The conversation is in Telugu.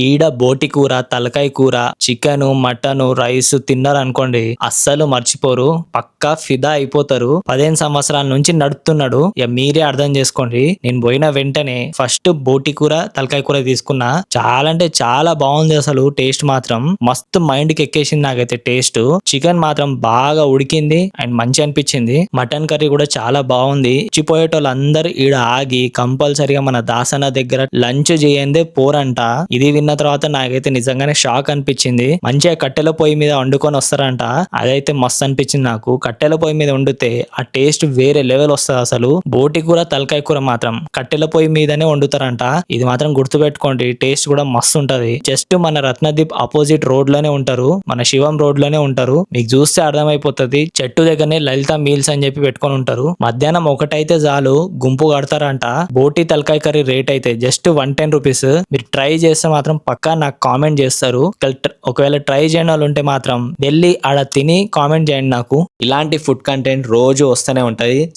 ఈడ బోటి కూర తలకాయ కూర చికెన్ మటన్ రైస్ తిన్నారనుకోండి అస్సలు మర్చిపోరు. పక్కా ఫిదా అయిపోతారు. పదిహేను సంవత్సరాల నుంచి నడుపుతున్నాడు. ఇక మీరే అర్థం చేసుకోండి. నేను పోయిన వెంటనే ఫస్ట్ బోటి కూర తలకాయ కూర తీసుకున్నా. చాలా అంటే చాలా బాగుంది అసలు టేస్ట్ మాత్రం. మస్తు మైండ్కి ఎక్కేసింది నాకైతే టేస్ట్. చికెన్ మాత్రం బాగా ఉడికింది అండ్ మంచి అనిపించింది. మటన్ కర్రీ కూడా చాలా బాగుంది. చిపోయేటోళ్ళందరూ ఈడ ఆగి కంపల్సరిగా మన దాసన దగ్గర లంచ్ చేయందే పోరంట. ఇది విన్న తర్వాత నాకైతే నిజంగానే షాక్ అనిపించింది. మంచిగా కట్టెల పొయ్యి మీద వండుకొని వస్తారంట. అదైతే మస్తు అనిపించింది నాకు. కట్టెల పొయ్యి మీద వండితే ఆ టేస్ట్ వేరే లెవెల్ వస్తుంది అసలు. బోటి కూర తలకాయ కూర మాత్రం కట్టెల పొయ్యి మీదనే వండుతారంట. ఇది మాత్రం గుర్తుపెట్టుకోండి టేస్ట్ కూడా మస్తు ఉంటది. జస్ట్ మన రత్నదీప్ ఆపోజిట్ రోడ్లోనే ఉంటారు. మన శివం రోడ్లోనే ఉంటారు. మీకు చూస్తే అర్థమైపోతుంది. చెట్టు దగ్గరనే లలిత మీల్స్ అని చెప్పి పెట్టుకొని ఉంటారు. మధ్యాహ్నం ఒకటైతే చాలు గుంపు కడతారంట. బోటి తలకాయ కర్రీ రేట్ అయితే జస్ట్ వన్ టెన్ రూపీస్. మీరు ట్రై చేస్తే మాత్రం పక్కా నాకు కామెంట్ చేస్తారు. ఒకవేళ- ట్రై చేయని వాళ్ళు ఉంటే మాత్రం వెళ్ళి ఆడ తిని కామెంట్ చేయండి నాకు. ఇలాంటి ఫుడ్ కంటెంట్ రోజు వస్తూనే ఉంటుంది.